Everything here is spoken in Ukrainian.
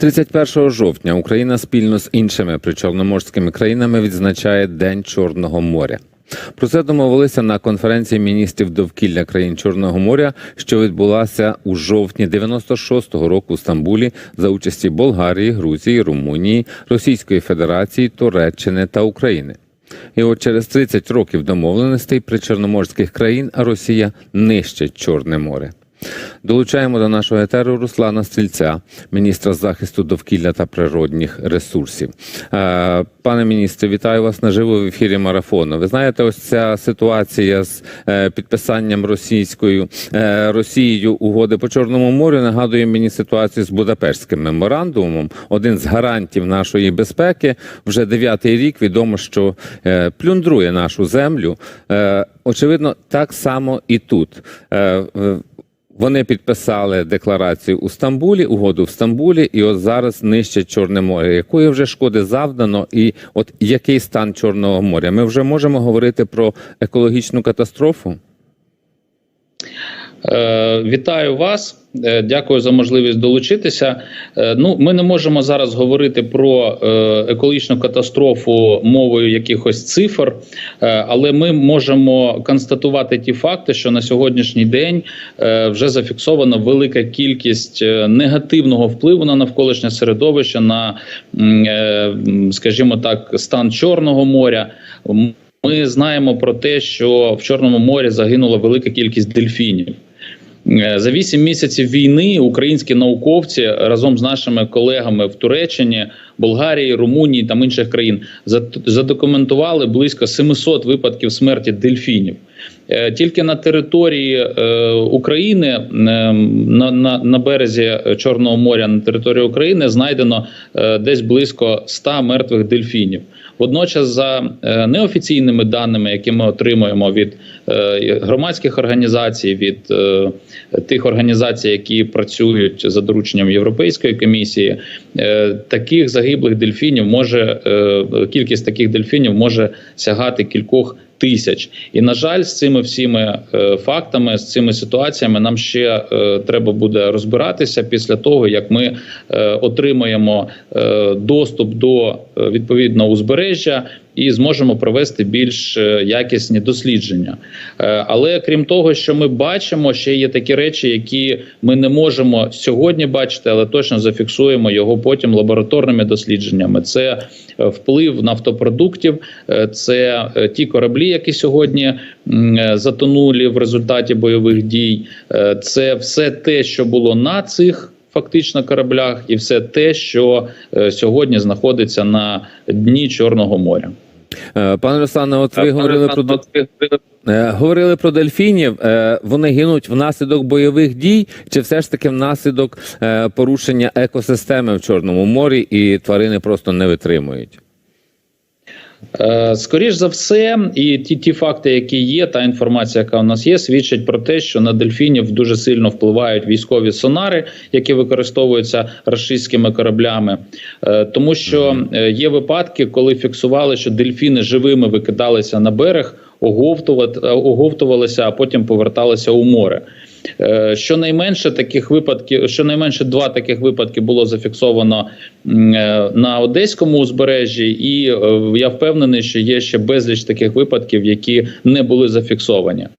31 жовтня Україна спільно з іншими причорноморськими країнами відзначає День Чорного моря. Про це домовилися на конференції міністрів довкілля країн Чорного моря, що відбулася у жовтні 96-го року у Стамбулі за участі Болгарії, Грузії, Румунії, Російської Федерації, Туреччини та України. І от через 30 років домовленостей причорноморських країн Росія нищить Чорне море. Долучаємо до нашого етеру Руслана Стрільця, міністра захисту довкілля та природних ресурсів. Е, Пане міністре, вітаю вас наживо в ефірі марафону. Ви знаєте, ось ця ситуація з е, підписанням російською е, Росією угоди по Чорному морю нагадує мені ситуацію з Будапештським меморандумом. Один з гарантів нашої безпеки вже дев'ятий рік відомо, що плюндрує нашу землю. Очевидно, так само і тут. Вони підписали декларацію у Стамбулі, угоду в Стамбулі, і от зараз нижче Чорне море. Якої вже шкоди завдано, і от який стан Чорного моря? Ми вже можемо говорити про екологічну катастрофу? Е, Вітаю вас. Е, Дякую за можливість долучитися. Е, Ну, ми не можемо зараз говорити про екологічну катастрофу мовою якихось цифр, але ми можемо констатувати ті факти, що на сьогоднішній день вже зафіксовано велика кількість негативного впливу на навколишнє середовище, на, скажімо так, стан Чорного моря. Ми знаємо про те, що в Чорному морі загинула велика кількість дельфінів. Е, За вісім місяців війни українські науковці разом з нашими колегами в Туреччині, Болгарії, Румунії та інших країн задокументували близько 700 випадків смерті дельфінів. Е, Тільки на території е, України е, на, на, на березі Чорного моря на території України знайдено десь близько 100 мертвих дельфінів. Водночас, за неофіційними даними, які ми отримуємо від громадських організацій, від тих організацій, які працюють за дорученням Європейської комісії, таких загиблих дельфінів може кількість таких дельфінів може сягати кількох. Тисяч. І на жаль, з цими всіми е, фактами, з цими ситуаціями, нам ще е, треба буде розбиратися після того, як ми е, отримаємо доступ до відповідного узбережжя і зможемо провести більш е, якісні дослідження. Е, Але крім того, що ми бачимо, ще є такі речі, які ми не можемо сьогодні бачити, але точно зафіксуємо його потім лабораторними дослідженнями. Це е, вплив нафтопродуктів, це ті кораблі, які сьогодні затонули в результаті бойових дій. Це все те, що було на цих. Фактично кораблях, і все те, що е, сьогодні знаходиться на дні Чорного моря. Е, Пане Руслане, от ви говорили про до- Е, говорили про дельфінів. Е, Вони гинуть внаслідок бойових дій, чи все ж таки внаслідок е, порушення екосистеми в Чорному морі, і тварини просто не витримують? Е, Скоріш за все, і ті, ті факти, які є, та інформація, яка у нас є, свідчать про те, що на дельфінів дуже сильно впливають військові сонари, які використовуються рашистськими кораблями, Е, тому що е, є випадки, коли фіксували, що дельфіни живими викидалися на берег, оговтувалися, а потім поверталися у море. Е, Щонайменше таких випадків, щонайменше два таких випадки було зафіксовано е, на одеському узбережжі, і е, я впевнений, що є ще безліч таких випадків, які не були зафіксовані.